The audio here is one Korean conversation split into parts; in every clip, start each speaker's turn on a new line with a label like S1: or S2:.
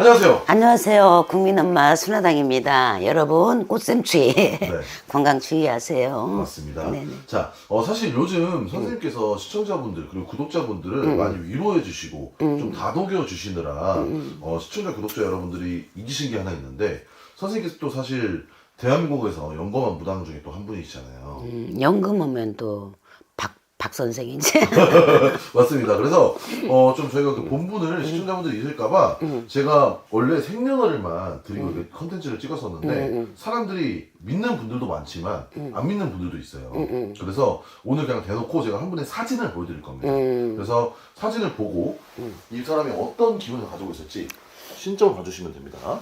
S1: 안녕하세요.
S2: 안녕하세요. 국민엄마 순화당입니다. 여러분 꽃샘추위
S1: 네.
S2: 건강 주의하세요.
S1: 맞습니다.
S2: 네네.
S1: 자, 어, 사실 요즘 선생님께서 시청자분들 그리고 구독자분들을
S2: 음.
S1: 많이 위로해 주시고 좀 다독여 주시느라 어, 시청자 구독자 여러분들이 잊으신 게 하나 있는데 선생님께서 또 사실 대한민국에서 연거만 무당 중에 또 한 분이시잖아요.
S2: 음, 연금 오면 또 박, 박 선생이지.
S1: 맞습니다. 그래서 어, 좀 저희가 그 본분을 시청자분들이 잊을까봐 제가 원래 생년월일만 드리고 이렇게 컨텐츠를 찍었었는데 사람들이 믿는 분들도 많지만 안 믿는 분들도 있어요. 그래서 오늘 그냥 대놓고 제가 한 분의 사진을 보여드릴 겁니다.
S2: 음.
S1: 그래서 사진을 보고 이 사람이 어떤 기운을 가지고 있을지 신점을 봐주시면 됩니다.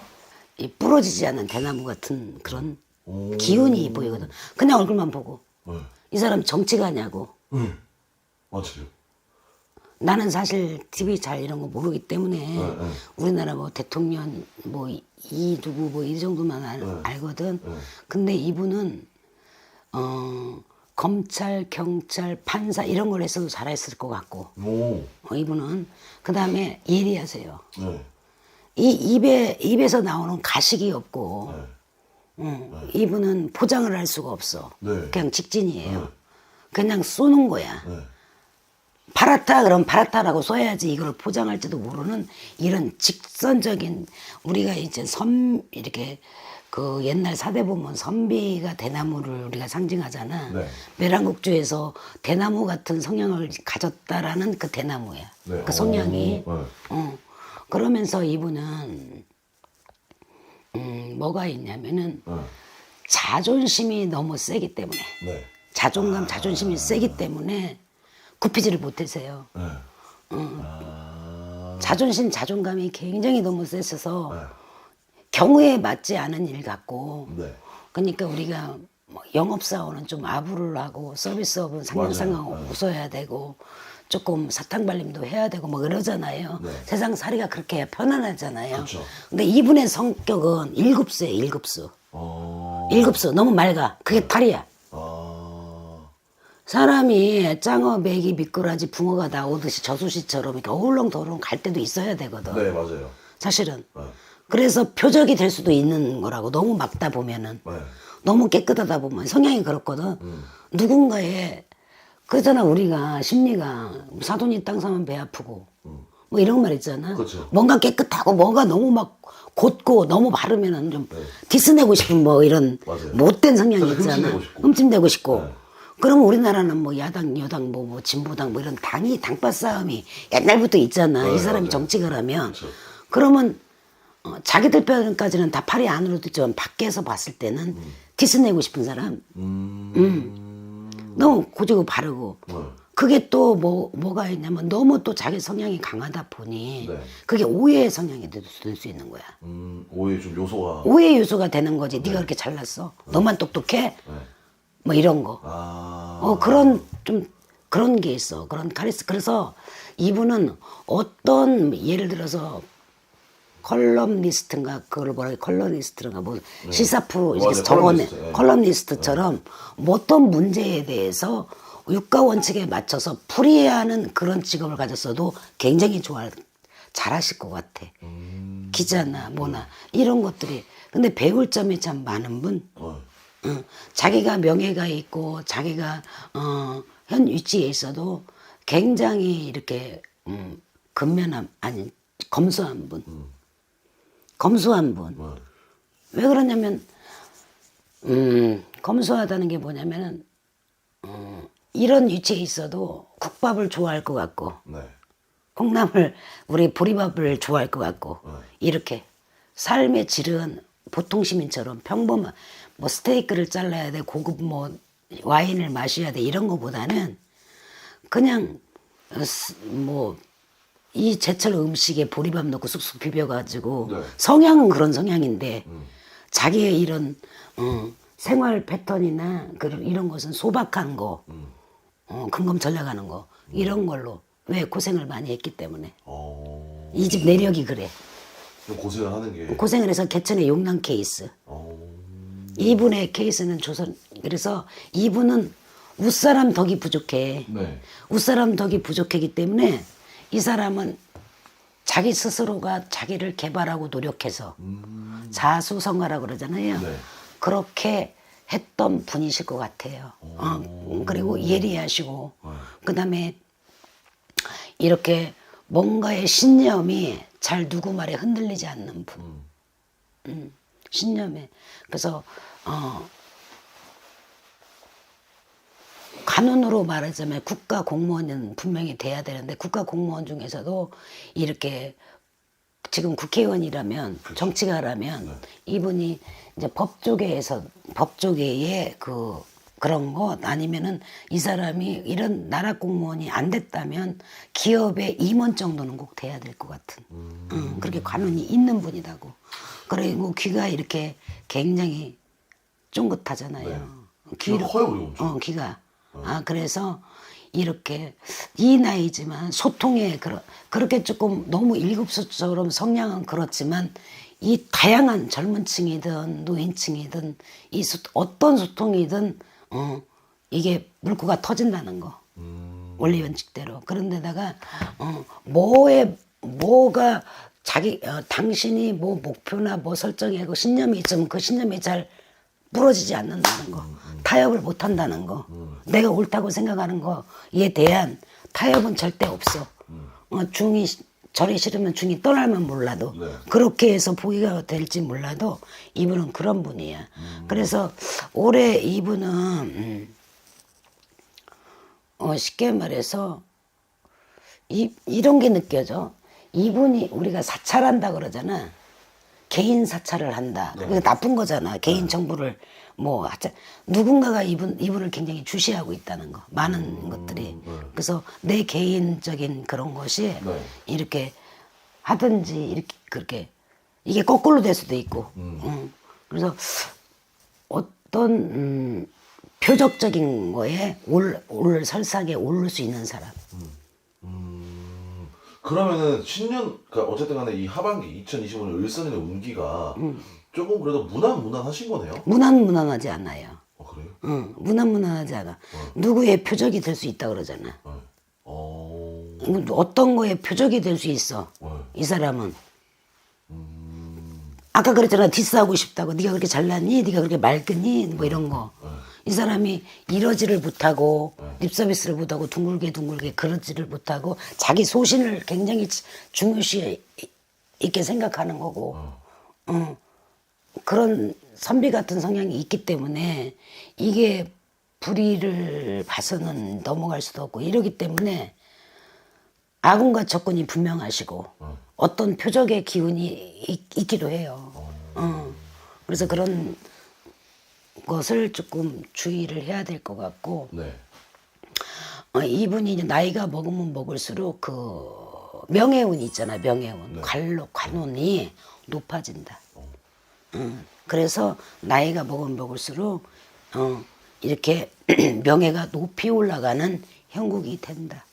S2: 이 부러지지 않는 대나무 같은 그런
S1: 오.
S2: 기운이 보이거든. 그냥 얼굴만 보고
S1: 네.
S2: 이 사람 정치가냐고.
S1: 네. 맞아요.
S2: 나는 사실 TV 잘 이런 거 모르기 때문에
S1: 네, 네.
S2: 우리나라 뭐 대통령 뭐 이 누구 뭐 이 정도만 알,
S1: 네.
S2: 알거든.
S1: 네.
S2: 근데 이분은 어 검찰, 경찰, 판사 이런 걸 했어도 잘했을 것 같고
S1: 오.
S2: 어, 이분은 그 다음에 예리하세요.
S1: 네.
S2: 이 입에 입에서 나오는 가식이 없고
S1: 네.
S2: 응, 이분은 포장을 할 수가 없어.
S1: 네.
S2: 그냥 직진이에요.
S1: 네.
S2: 그냥 쏘는 거야.
S1: 네.
S2: 파랗다 그럼 파랗다라고 써야지 이걸 포장할지도 모르는 이런 직선적인 우리가 이제 선 이렇게 그 옛날 사대 보면 선비가 대나무를 우리가 상징하잖아.
S1: 네.
S2: 매랑국주에서 대나무 같은 성향을 가졌다라는 그 대나무야.
S1: 네.
S2: 그 성향이.
S1: 오, 네.
S2: 어. 그러면서 이분은 음, 뭐가 있냐면은
S1: 네.
S2: 자존심이 너무 세기 때문에
S1: 네.
S2: 자존감, 자존심이 세기 때문에 굽히지를 못하세요.
S1: 네. 아.
S2: 자존심, 자존감이 굉장히 너무 세셔서
S1: 네.
S2: 경우에 맞지 않은 일 같고
S1: 네.
S2: 그러니까 우리가 뭐 영업사원은 좀 아부를 하고 서비스업은
S1: 맞아요. 네.
S2: 웃어야 되고 조금 사탕 발림도 해야 되고 뭐 이러잖아요.
S1: 네.
S2: 세상 살이가 그렇게 편안하잖아요.
S1: 그렇죠.
S2: 근데 이분의 성격은 일급수예요, 일급수.
S1: 어.
S2: 일급수 너무 맑아. 그게 탈이야.
S1: 아.
S2: 사람이 짱어, 메기, 미꾸라지, 붕어가 나오듯이 저수시처럼 이렇게 어울렁더울렁 갈 때도 있어야 되거든.
S1: 네, 맞아요.
S2: 사실은.
S1: 네.
S2: 그래서 표적이 될 수도 있는 거라고. 너무 막다 보면은.
S1: 네.
S2: 너무 깨끗하다 보면 성향이 그렇거든. 누군가의 그러잖아 우리가 심리가 사돈이 땅 사면 배 아프고 뭐 이런 말 있잖아.
S1: 그렇죠.
S2: 뭔가 깨끗하고 뭔가 너무 막 곧고 너무 바르면은 좀
S1: 네.
S2: 디스내고 싶은 뭐 이런
S1: 맞아요.
S2: 못된 성향이 있잖아.
S1: 흠집내고 싶고.
S2: 흠집내고 싶고.
S1: 네.
S2: 그러면 우리나라는 뭐 야당, 여당, 뭐, 뭐 진보당 뭐 이런 당이 당파 싸움이 옛날부터 있잖아.
S1: 네,
S2: 이 사람이
S1: 맞아요.
S2: 정치가라면.
S1: 그렇죠.
S2: 그러면 어, 자기들 편까지는 다 팔이 안으로 듣지만 밖에서 봤을 때는 디스내고 싶은 사람
S1: 음.
S2: 너무 고지고 바르고
S1: 네.
S2: 그게 또 뭐 뭐가 있냐면 너무 또 자기 성향이 강하다 보니
S1: 네.
S2: 그게 오해의 성향이 될 수 있는 거야.
S1: 음, 오해 좀 요소가.
S2: 오해 요소가 되는 거지. 네가 그렇게 잘났어. 너만 똑똑해.
S1: 네.
S2: 뭐 이런 거.
S1: 아.
S2: 어 그런 좀 그런 게 있어. 그런 카리스. 그래서 이분은 어떤 예를 들어서 컬럼니스트인가 그걸 뭐라 해 컬럼니스트인가 뭐 시사 프로 이렇게
S1: 맞아요.
S2: 적어내
S1: 컬럼니스트, 예.
S2: 컬럼니스트처럼 뭐 어떤 문제에 대해서 육가 원칙에 맞춰서 풀이하는 그런 직업을 가졌어도 굉장히 좋아 잘하실 것 같아.
S1: 음.
S2: 기자나 뭐나 이런 것들이 근데 배울 점이 참 많은 분.
S1: 어.
S2: 어, 자기가 명예가 있고 자기가 어, 현 위치에 있어도 굉장히 이렇게 음, 근면함 아니 검소한 분, 검소한 분.
S1: 네.
S2: 왜 그러냐면 음, 검소하다는 게 뭐냐면은 어, 이런 위치에 있어도 국밥을 좋아할 것 같고
S1: 네.
S2: 콩나물 우리 보리밥을 좋아할 것 같고 이렇게 삶의 질은 보통 시민처럼 평범한 뭐 스테이크를 잘라야 돼 고급 뭐 와인을 마셔야 돼 이런 거보다는 그냥 뭐 이 제철 음식에 보리밥 넣고 쑥쑥 비벼가지고
S1: 네.
S2: 성향은 그런 성향인데 자기의 이런 어, 생활 패턴이나 그런 이런 것은 소박한 거 어, 근검 전략하는 거 이런 걸로 왜 고생을 많이 했기 때문에
S1: 어.
S2: 이집 내력이 그래
S1: 좀 고생을 하는 게.
S2: 고생을 해서 개천의 용남 케이스
S1: 어.
S2: 이분의 케이스는 조선 그래서 이분은 웃사람 덕이 부족해
S1: 네.
S2: 웃사람 덕이 부족하기 때문에 이 사람은 자기 스스로가 자기를 개발하고 노력해서
S1: 음.
S2: 자수성가라고 그러잖아요.
S1: 네.
S2: 그렇게 했던 분이실 것 같아요. 어, 그리고 예리하시고 그다음에 이렇게 뭔가의 신념이 잘 누구 말에 흔들리지 않는 분. 음, 신념에. 그래서 어, 간언으로 말하자면 국가 공무원은 분명히 돼야 되는데 국가 공무원 중에서도 이렇게 지금 국회의원이라면 정치가라면 이분이 이제 법조계에서 법조계의 그 그런 것 아니면은 이 사람이 이런 나라 공무원이 안 됐다면 기업의 임원 정도는 꼭 돼야 될 것 같은. 응, 그렇게 관원이 있는 분이라고 그리고 귀가 이렇게 굉장히 쫑긋하잖아요.
S1: 귀가 커요, 그리고 엄청.
S2: 어, 귀가. 아 그래서 이렇게 이 나이지만 소통에 그러, 그렇게 조금 너무 일급수처럼 성향은 그렇지만 이 다양한 젊은 층이든 노인층이든 이 소, 어떤 소통이든 어, 이게 물꼬가 터진다는 거. 원리 원칙대로. 그런데다가 어, 뭐에 뭐가 자기 어, 당신이 뭐 목표나 뭐 설정하고 신념이 있으면 그 신념이 잘 부러지지 않는다는 거, 타협을 못 한다는 거, 내가 옳다고 생각하는 거에 대한 타협은 절대 없어. 어, 중이 절이 싫으면 중이 떠날만 몰라도
S1: 네.
S2: 그렇게 해서 보기가 될지 몰라도 이분은 그런 분이야. 그래서 올해 이분은 음, 어, 쉽게 말해서 이, 이런 게 느껴져. 이분이 우리가 사찰한다 그러잖아. 개인 사찰을 한다. 그게 나쁜 거잖아. 개인 정보를 뭐 하자. 누군가가 이분 이분을 굉장히 주시하고 있다는 거. 많은 것들이. 그래서 내 개인적인 그런 것이
S1: 네.
S2: 이렇게 하든지 이렇게 그렇게 이게 거꾸로 될 수도 있고. 음. 그래서 어떤 음, 표적적인 거에 올, 올 설상에 오를 수 있는 사람.
S1: 그러면은 신년 그러니까 어쨌든 간에 이 하반기 2025년 을선인의 운기가
S2: 음.
S1: 조금 그래도 무난 무난하신 거네요.
S2: 무난무난하지 않아요.
S1: 어 그래요?
S2: 응, 무난무난하지 않아. 누구의 표적이 될 수 있다 그러잖아.
S1: 네. 어.
S2: 어떤 거에 표적이 될 수 있어.
S1: 네.
S2: 이 사람은. 아까 그랬잖아. 디스하고 싶다고. 네가 그렇게 잘났니? 네가 그렇게 맑으니? 뭐 이런 거. 이 사람이 이러지를 못하고 립 서비스를 못하고 둥글게 둥글게 그러지를 못하고 자기 소신을 굉장히 중요시 있게 생각하는 거고. 어. 그런 선비 같은 성향이 있기 때문에 이게 불의를 봐서는 넘어갈 수도 없고 이러기 때문에 아군과 적군이 분명하시고 어떤 표적의 기운이 있, 있기도 해요. 어. 그래서 그런 것을 조금 주의를 해야 될 것 같고
S1: 네.
S2: 어, 이분이 이제 나이가 먹으면 먹을수록 그 명예운 있잖아 명예운 관록 관운이 높아진다. 음, 그래서 나이가 먹으면 먹을수록 어, 이렇게 명예가 높이 올라가는 형국이 된다.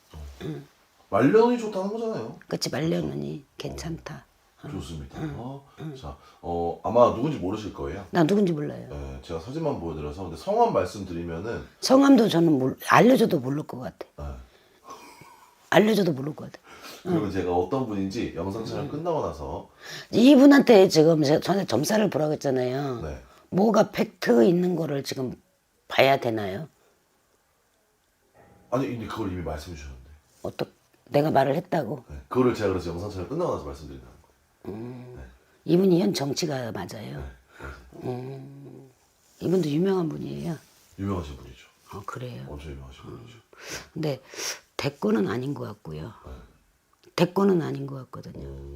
S1: 말년이 좋다는 거잖아요.
S2: 그치 말년운이 괜찮다.
S1: 좋습니다. 어, 자, 어 아마 누군지 모르실 거예요.
S2: 나 누군지 몰라요.
S1: 네, 제가 사진만 보여드려서 근데 성함 말씀드리면은
S2: 성함도 저는 몰, 알려줘도 모를 것 같아.
S1: 네.
S2: 알려줘도 모를 것 같아.
S1: 그리고 제가 어떤 분인지 영상 촬영 끝나고 나서
S2: 이분한테 지금 제- 전에 점사를 보라고 했잖아요.
S1: 네.
S2: 뭐가 팩트 있는 거를 지금 봐야 되나요?
S1: 아니 근데 그걸 이미 말씀해 주셨는데
S2: 어떻 내가 말을 했다고.
S1: 네. 그거를 제가 그래서 영상 촬영 끝나고 나서 말씀드린다 는 거예요.
S2: 이분이 현 정치가 맞아요. 음, 이분도 유명한 분이에요.
S1: 유명하신 분이죠.
S2: 어, 그래요.
S1: 엄청 유명하신 분이죠.
S2: 근데 대권은 아닌 것 같고요. 대권은 아닌 것 같거든요.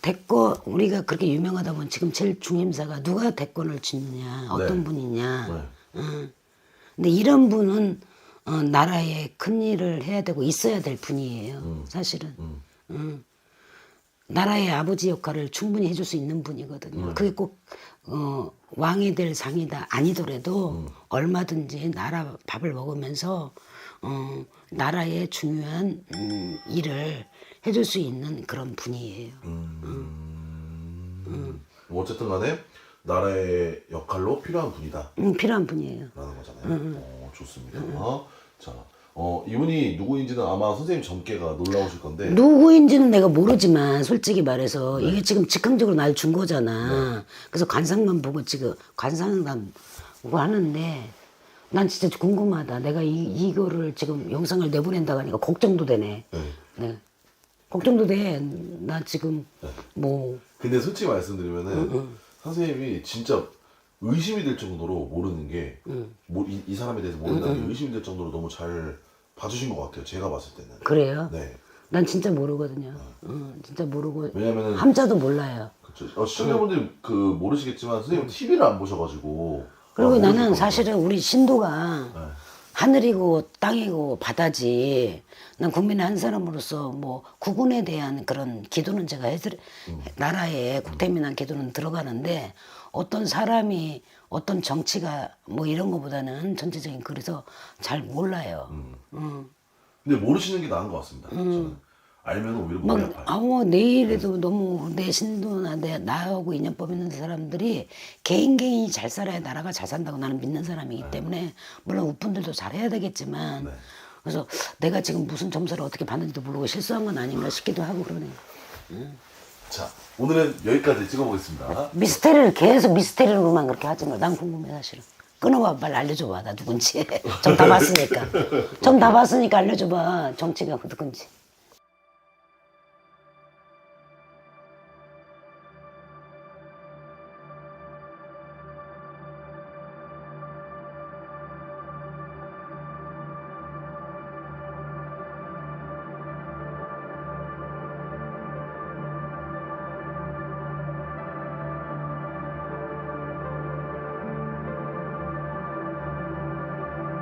S2: 대권 우리가 그렇게 유명하다 보면 지금 제일 중임사가 누가 대권을 짓느냐 어떤
S1: 네.
S2: 분이냐.
S1: 네.
S2: 응. 근데 이런 분은 어, 나라에 큰 일을 해야 되고 있어야 될 분이에요. 사실은. 응. 나라의 아버지 역할을 충분히 해줄 수 있는 분이거든요. 그게 꼭 어, 왕이 될 상이다 아니더라도 얼마든지 나라 밥을 먹으면서 어, 나라의 중요한 음, 일을 해줄 수 있는 그런 분이에요.
S1: 뭐 어쨌든 간에 나라의 역할로 필요한 분이다
S2: 음, 필요한 분이에요.
S1: 라는 거잖아요. 어, 좋습니다. 어, 자, 어, 이분이 누구인지는 아마 선생님 점괘가 놀라우실 건데
S2: 누구인지는 내가 모르지만 솔직히 말해서 이게 지금 즉흥적으로 날 준 거잖아. 그래서 관상만 보고 지금 관상만 보고 하는데 난 진짜 궁금하다. 내가 이 이거를 지금 영상을 내보낸다고 하니까 걱정도 되네.
S1: 네.
S2: 네. 걱정도 돼. 나 지금 뭐
S1: 근데 솔직히 말씀드리면은 선생님이 진짜 의심이 될 정도로 모르는 게 뭐, 이, 이 사람에 대해서 모른다는 게 의심이 될 정도로 너무 잘 봐주신 것 같아요 제가 봤을 때는
S2: 그래요.
S1: 네
S2: 난 진짜 모르거든요. 응, 진짜 모르고
S1: 왜냐면은
S2: 함자도 몰라요.
S1: 그쵸. 어, 시청자분들이 그 모르시겠지만 선생님 TV를 안 보셔가지고
S2: 그리고
S1: 아, 모르실
S2: 나는. 사실은 우리 신도가
S1: 네.
S2: 하늘이고 땅이고 바다지. 난 국민의 한 사람으로서 뭐 국군에 대한 그런 기도는 제가 해드리, 나라의 국태민한 기도는 들어가는데 어떤 사람이 어떤 정치가 뭐 이런 거보다는 전체적인 그래서 잘 몰라요. 음.
S1: 근데 모르시는 게 나은 것 같습니다 저는 알면 오히려
S2: 막,
S1: 머리 아파요.
S2: 아무 내일에도 너무 내 신도나 내 나하고 인연법 있는 사람들이 개인 개인이 잘 살아야 나라가 잘 산다고 나는 믿는 사람이기 때문에 물론 우분들도 잘해야 되겠지만 그래서 내가 지금 무슨 점수를 어떻게 받는지도 모르고 실수한 건 아닌가 싶기도 하고 그러네.
S1: 자 오늘은 여기까지 찍어보겠습니다.
S2: 미스테리를 계속 미스테리로만 그렇게 하지 마. 난 궁금해 사실은. 끊어봐 빨리 알려줘봐. 나 누군지. 좀다 봤으니까. 좀다 봤으니까 알려줘봐. 정치가 누군지